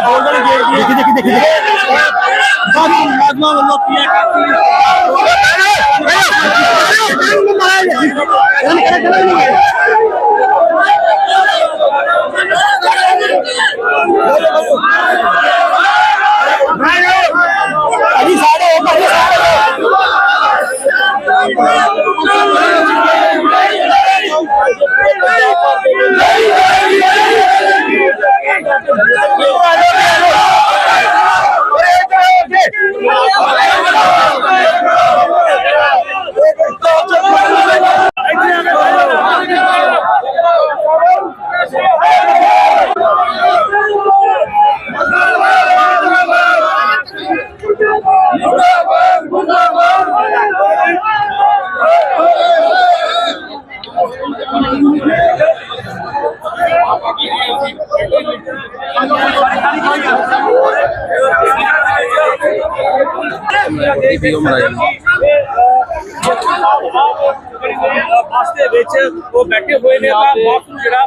Golden gate ਦੀ ਦੇਖੀ ਦੇਖੀ ਦੇਖੀ ਬਾਕੀ ਬੱਸ ਦੇ ਵਿੱਚ ਉਹ ਬੈਠੇ ਹੋਏ ਨੇ ਤਾਂ ਬੱਸ ਨੂੰ ਜਿਹੜਾ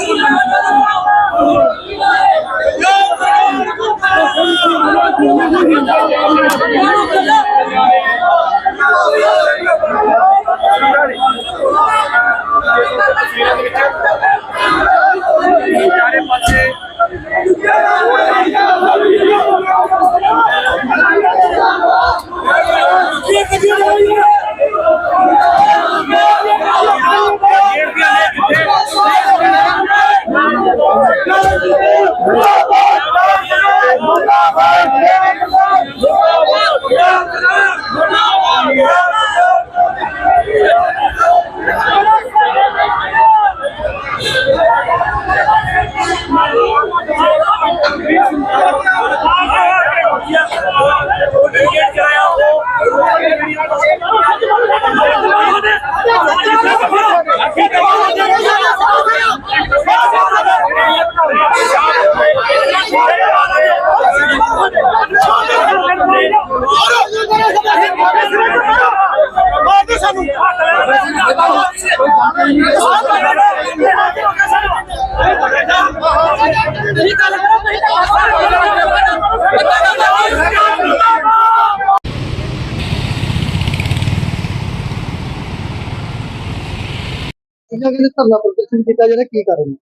Thank you. Oh, ਇਹਨਾਂ ਧਰਨਾ ਪ੍ਰਦਰਸ਼ਨ ਕੀਤਾ ਜਿਹੜਾ ਕੀ ਕਾਰਨ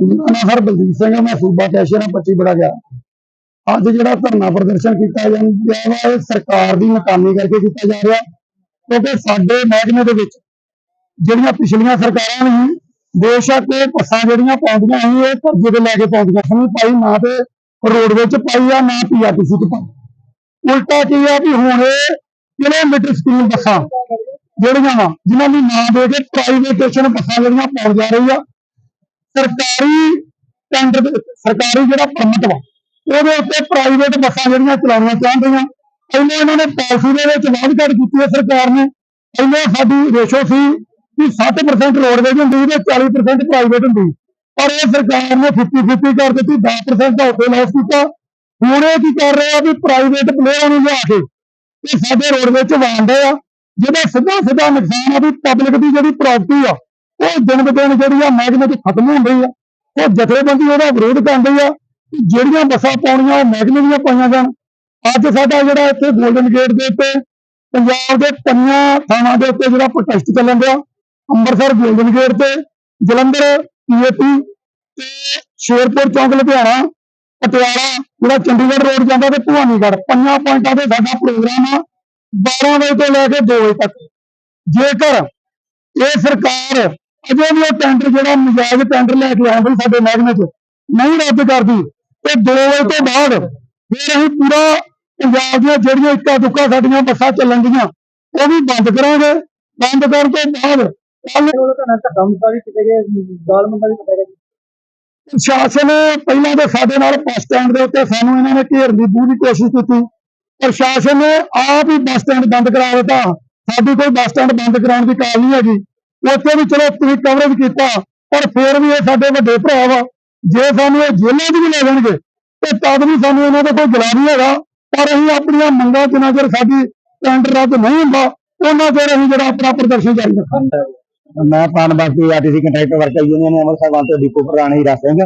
ਮੇਰਾ ਨਾਮ ਹਰਬਲਜੀਤ ਸਿੰਘ ਮੈਂ ਸੂਬਾ ਕੈਸ਼ੀਅਰ 25 ਬੜਾ ਗਿਆ। ਅੱਜ ਜਿਹੜਾ ਧਰਨਾ ਪ੍ਰਦਰਸ਼ਨ ਕੀਤਾ ਜਾਂਦਾ ਵਾ ਇਹ ਸਰਕਾਰ ਦੀ ਨਾਕਾਮੀ ਕਰਕੇ ਕੀਤਾ ਜਾ ਰਿਹਾ। ਕਿਉਂਕਿ ਸਾਡੇ ਮਹਿਕਮੇ ਦੇ ਵਿੱਚ ਜਿਹੜੀਆਂ ਪਿਛਲੀਆਂ ਸਰਕਾਰਾਂ ਨੇ, ਬੇਸ਼ੱਕ ਇਹ ਬੱਸਾਂ ਜਿਹੜੀਆਂ ਪਾਉਂਦੀਆਂ ਸੀ, ਇਹ ਕਰਜ਼ੇ ਤੇ ਲੈ ਕੇ ਪਾਉਂਦੀਆਂ ਸੀ ਭਾਈ ਨਾ ਤੇ ਰੋਡਵੇਜ਼ ਚ ਪਾਈ ਆ, ਨਾ ਪੀਆਰਟੀਸੀ ਚ ਪਾਈ। ਉਲਟਾ ਕੀ ਆ ਵੀ ਹੁਣ ਇਹ ਕਿਲੋਮੀਟਰ ਸਕੀਮ ਬੱਸਾਂ ਜਿਹੜੀਆਂ ਵਾ, ਜਿਨ੍ਹਾਂ ਨੂੰ ਨਾਂ ਦੇ ਕੇ ਪ੍ਰਾਈਵੇਟੇਸ਼ਨ ਬੱਸਾਂ ਜਿਹੜੀਆਂ ਪਾਉਣ ਜਾ ਰਹੀ ਆ, ਸਰਕਾਰੀ ਟੈਂਡਰ ਦੇ ਸਰਕਾਰੀ ਜਿਹੜਾ ਪਰਮਿਟ ਵਾ, ਉਹਦੇ ਉੱਤੇ ਪ੍ਰਾਈਵੇਟ ਬੱਸਾਂ ਜਿਹੜੀਆਂ ਚਲਾਉਣੀਆਂ ਚਾਹੁੰਦੀਆਂ। ਪਹਿਲਾਂ ਇਹਨਾਂ ਨੇ ਪਾਲਿਸੀ ਦੇ ਵਿੱਚ ਵਾਅਦ ਘੜ ਕੀਤੀ ਹੈ ਸਰਕਾਰ ਨੇ। ਪਹਿਲਾਂ ਸਾਡੀ ਰੇਸ਼ੋ ਸੀ ਕਿ 60% ਰੋਡਵੇਜ਼ ਹੁੰਦੀ ਤੇ 40% ਪ੍ਰਾਈਵੇਟ ਹੁੰਦੀ। ਪਰ ਇਹ ਸਰਕਾਰ ਨੇ 50-50 ਕਰ ਦਿੱਤੀ 10% ਦਾ ਉੱਤੇ ਲਾਸ ਕੀਤਾ। ਹੁਣ ਇਹ ਕੀ ਕਰ ਰਿਹਾ ਵੀ ਪ੍ਰਾਈਵੇਟ ਪਲੇਅਰਾਂ ਨੂੰ ਲਿਆ ਕੇ ਇਹ ਸਾਡੇ ਰੋਡਵੇਜ਼ ਚ ਵਾਂਡੇ ਆ। ਜਿਹਦਾ ਸਿੱਧਾ ਸਿੱਧਾ ਨੁਕਸਾਨ ਆ ਵੀ ਪਬਲਿਕ ਦੀ ਜਿਹੜੀ ਪ੍ਰਾਪਰਟੀ ਆ, ਉਹ ਦਿਨ ਬ ਦਿਨ ਜਿਹੜੀ ਆ ਮਹਿਕਮੇ ਚ ਖਤਮ ਹੋ ਰਹੀ ਆ। ਉਹ ਜਥੇਬੰਦੀ ਉਹਦਾ ਵਿਰੋਧ ਕਰਦੀ ਆ ਜਿਹੜੀਆਂ ਬੱਸਾਂ ਪਾਉਣੀਆਂ ਉਹ ਮਹਿਕਮੇ ਦੀਆਂ ਪਾਈਆਂ ਜਾਣ। ਅੱਜ ਸਾਡਾ ਜਿਹੜਾ ਇੱਥੇ ਗੋਲਡਨ ਗੇਟ ਦੇ ਉੱਤੇ ਪੰਜਾਬ ਦੇ ਪੰਜਾਂ ਥਾਵਾਂ ਦੇ ਉੱਤੇ ਜਿਹੜਾ ਪ੍ਰੋਟੈਸਟ ਚੱਲਣ ਡਿਆ, ਅੰਮ੍ਰਿਤਸਰ ਗੋਲਡਨ ਗੇਟ ਤੇ, ਜਲੰਧਰ ਪੀਏਪੀ ਤੇ ਸ਼ੇਰਪੁਰ ਚੌਂਕ, ਲੁਧਿਆਣਾ, ਪਟਿਆਲਾ, ਜਿਹੜਾ ਚੰਡੀਗੜ੍ਹ ਰੋਡ ਜਾਂਦਾ ਤੇ ਭਵਾਨੀਗੜ੍ਹ। ਪੰਜਾਂ ਪੁਆਇੰਟਾਂ ਤੇ ਸਾਡਾ ਪ੍ਰੋਗਰਾਮ ਆ। 12 ਵਜੇ ਤੋਂ ਲੈ ਕੇ 2 ਵਜੇ ਤੱਕ। ਜੇਕਰ ਇਹ ਸਰਕਾਰ ਅਜੇ ਵੀ ਉਹ ਟੈਂਡਰ ਜਿਹੜਾ ਨਜਾਇਜ਼ ਟੈਂਡਰ ਲੈ ਕੇ ਆਉਂਦੀ ਸਾਡੇ ਮਹਿਕਮੇ 'ਚ ਨਹੀਂ ਰੱਦ ਕਰਦੀ ਤੇ 2 ਵਜੇ ਤੋਂ ਬਾਅਦ ਫਿਰ ਅਸੀਂ ਪੂਰਾ ਪੰਜਾਬ ਦੀਆਂ ਜਿਹੜੀਆਂ ਇੱਕਾ ਦੁੱਕਾ ਸਾਡੀਆਂ ਬੱਸਾਂ ਚੱਲਣ ਦੀਆਂ ਉਹ ਵੀ ਬੰਦ ਕਰਾਂਗੇ। ਬੰਦ ਕਰਨ ਤੋਂ ਬਾਅਦ ਪ੍ਰਸ਼ਾਸਨ ਪਹਿਲਾਂ ਤਾਂ ਸਾਡੇ ਨਾਲ ਬੱਸ ਸਟੈਂਡ ਦੇ ਉੱਤੇ ਸਾਨੂੰ ਇਹਨਾਂ ਨੇ ਘੇਰਨ ਦੀ ਪੂਰੀ ਕੋਸ਼ਿਸ਼ ਕੀਤੀ। ਪ੍ਰਸ਼ਾਸਨ ਨੇ ਆਪ ਹੀ ਬੱਸ ਸਟੈਂਡ ਬੰਦ ਕਰਾ ਦਿੱਤਾ। ਸਾਡੀ ਕੋਈ ਬੱਸ ਸਟੈਂਡ ਬੰਦ ਕਰਾਉਣ ਦੀ ਕਾਲ ਨਹੀਂ ਹੈਗੀ। ਉੱਥੇ ਵੀ ਚਲੋ ਤੁਸੀਂ ਕਵਰੇਜ ਕੀਤਾ, ਪਰ ਫਿਰ ਵੀ ਇਹ ਸਾਡੇ ਵੱਡੇ ਭਰਾ ਵਾ। ਜੇ ਸਾਨੂੰ ਇਹ ਜੇਲ੍ਹਾਂ 'ਚ ਵੀ ਲੈ ਜਾਣਗੇ, ਤੇ ਤਦ ਵੀ ਸਾਨੂੰ ਇਹਨਾਂ ਦਾ ਕੋਈ ਗਲਾ ਨਹੀਂ ਹੈਗਾ। ਪਰ ਅਸੀਂ ਆਪਣੀਆਂ ਮੰਗਾਂ ਜਿੰਨਾ ਚਿਰ ਸਾਡੀ ਟੈਂਡਰ ਰੱਦ ਨਹੀਂ ਹੁੰਦਾ, ਉਹਨਾਂ ਚਿਰ ਅਸੀਂ ਜਿਹੜਾ ਆਪਣਾ ਪ੍ਰਦਰਸ਼ਨ ਜਾਰੀ ਰੱਖਾਂਗੇ। ਮੈਂ ਪਾਨਬਾਸੀ RTC contractor worker union Amritsar ਵਾਂਤੇ depot ਪ੍ਰਧਾਨ ਹੀਰਾ ਸਿੰਘ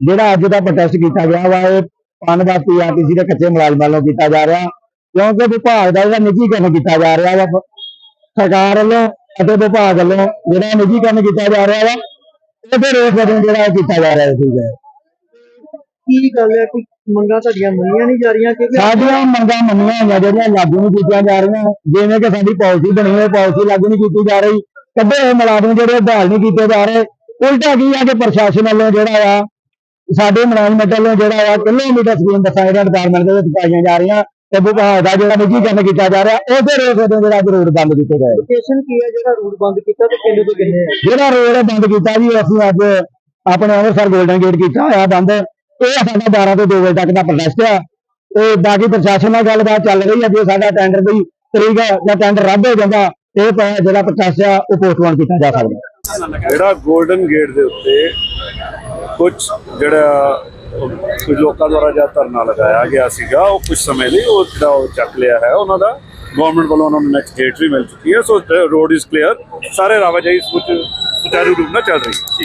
ਜਿਹੜਾ ਅੱਜ ਦਾ ਪ੍ਰੋਟੈਸਟ ਕੀਤਾ ਗਿਆ ਵਾ, ਇਹ ਪਾਨਬਾਸੀ ਆਰਟੀਸੀ ਦੇ ਕੱਚੇ ਮੁਲਾਜ਼ਮਾਂ ਵੱਲੋਂ ਕੀਤਾ ਜਾ ਰਿਹਾ। ਕਿਉਂਕਿ ਵਿਭਾਗ ਦਾ ਜਿਹੜਾ ਨਿੱਜੀਕਰਨ ਕੀਤਾ ਜਾ ਰਿਹਾ ਵਾ ਸਰਕਾਰ ਵੱਲੋਂ ਅਤੇ ਵਿਭਾਗ ਵੱਲੋਂ ਜਿਹੜਾ ਨਿੱਜੀਕਰਨ ਕੀਤਾ ਜਾ ਰਿਹਾ ਵਾ ਉਹਦੇ ਰੋਸ ਵਜੋਂ ਜਿਹੜਾ ਕੀਤਾ ਜਾ ਰਿਹਾ ਸੀ। ਕੀ ਗੱਲ ਹੈ? ਕਿ ਮੰਗਾਂ ਤੁਹਾਡੀਆਂ ਮੰਨੀਆਂ ਨਹੀਂ ਜਾ ਰਹੀਆਂ? ਕਿਉਂਕਿ ਸਾਡੀਆਂ ਮੰਗਾਂ ਮੰਨੀਆਂ ਹੋਈਆਂ ਜਿਹੜੀਆਂ ਲਾਗੂ ਨਹੀਂ ਕੀਤੀਆਂ ਜਾ ਰਹੀਆਂ। ਜਿਵੇਂ ਕਿ ਸਾਡੀ ਪਾਲਿਸੀ ਬਣੀ ਹੋਈ ਪਾਲਿਸੀ ਲਾਗੂ ਨਹੀਂ ਕੀਤੀ ਜਾ ਰਹੀ। ਕੱਢੇ ਹੋਏ ਮੁਲਾਜ਼ਮ ਜਿਹੜੇ ਬਹਾਲ ਨਹੀਂ ਕੀਤੇ ਜਾ ਰਹੇ। ਉਲਟਾ ਕੀ ਆ ਕਿ ਪ੍ਰਸ਼ਾਸਨ ਵੱਲੋਂ ਜਿਹੜਾ ਆ ਸਾਡੇ ਮੁਲਾਜ਼ਮ ਵੱਲੋਂ ਜਿਹੜਾ ਆ ਕਿਲੋਮੀਟਰ ਸਕੀਮ ਬੱਸਾਂ ਜਿਹੜੀਆਂ ਡਿਪਾਰਟਮੈਂਟ ਦੇ ਵਿੱਚ ਪਾਈਆਂ ਜਾ ਰਹੀਆਂ ਤੇ ਵਿਭਾਗ ਦਾ ਜਿਹੜਾ ਨਿੱਜੀਕਰਨ ਕੀਤਾ ਜਾ ਰਿਹਾ ਉਹਦੇ ਰੋਸ ਵਜੋਂ ਜਿਹੜਾ ਅੱਜ ਰੋਡ ਬੰਦ ਕੀਤੇ ਗਏ। ਲੋਕੇਸ਼ਨ ਕੀ ਹੈ ਜਿਹੜਾ ਰੂਟ ਬੰਦ ਕੀਤਾ ਤੇ ਕਿੰਨੇ ਤੋਂ ਕਿੰਨੇ ਹੈ ਜਿਹੜਾ ਰੋਡ ਬੰਦ ਕੀਤਾ ਜੀ ਅਸੀਂ ਅੱਜ ਆਪਣੇ ਅੰਮ੍ਰਿਤਸਰ 골ਡਨ ਗੇਟ ਕੀਤਾ ਹੋਇਆ ਬੰਦ। ਇਹ ਸਾਡਾ 12 ਤੋਂ 2 ਵਜੇ ਤੱਕ ਦਾ ਪ੍ਰੋਟੈਸਟ ਆ। ਤੇ ਬਾਕੀ ਪ੍ਰਸ਼ਾਸਨ ਨਾਲ ਗੱਲਬਾਤ ਚੱਲ ਰਹੀ ਹੈ ਜੇ ਸਾਡਾ ਟੈਂਡਰ ਦੀ ਤਰੀਕ ਜਾਂ ਟੈਂਡਰ ਰੱਦ ਹੋ ਜਾਂਦਾ ਇਹ ਪ- ਜਿਹੜਾ ਪ੍ਰੋਟੈਸਟ ਆ ਉਹ ਪੋਸਟਪੋਨ ਕੀਤਾ ਜਾ ਸਕਦਾ। ਜਿਹੜਾ 골ਡਨ ਗੇਟ ਦੇ ਉੱਤੇ ਕੁਝ ਜਿਹੜਾ ਕੁਝ ਲੋਕਾਂ ਦੁਆਰਾ ਜਿਹੜਾ ਧਰਨਾ ਲਗਾਇਆ ਗਿਆ ਸੀਗਾ, ਉਹ ਕੁਝ ਸਮੇਂ ਲਈ ਉਹ ਜਿਹੜਾ ਉਹ ਚੱਕ ਲਿਆ ਹੈ, ਉਹਨਾਂ ਦਾ ਗਵਰਨਮੈਂਟ ਵੱਲੋਂ ਉਹਨਾਂ ਨੂੰ ਨੈਕਸਟ ਡੇਟ ਵੀ ਮਿਲ ਚੁੱਕੀ ਹੈ। ਸੋ ਰੋਡ ਇਜ਼ ਕਲੀਅਰ ਸਾਰੇ ਰਾਵਾਜਾਈ ਸੁਚ ਸੁਚਾਰੂ ਰੂਪ ਨਾਲ ਚੱਲ ਰਹੀ ਹੈ।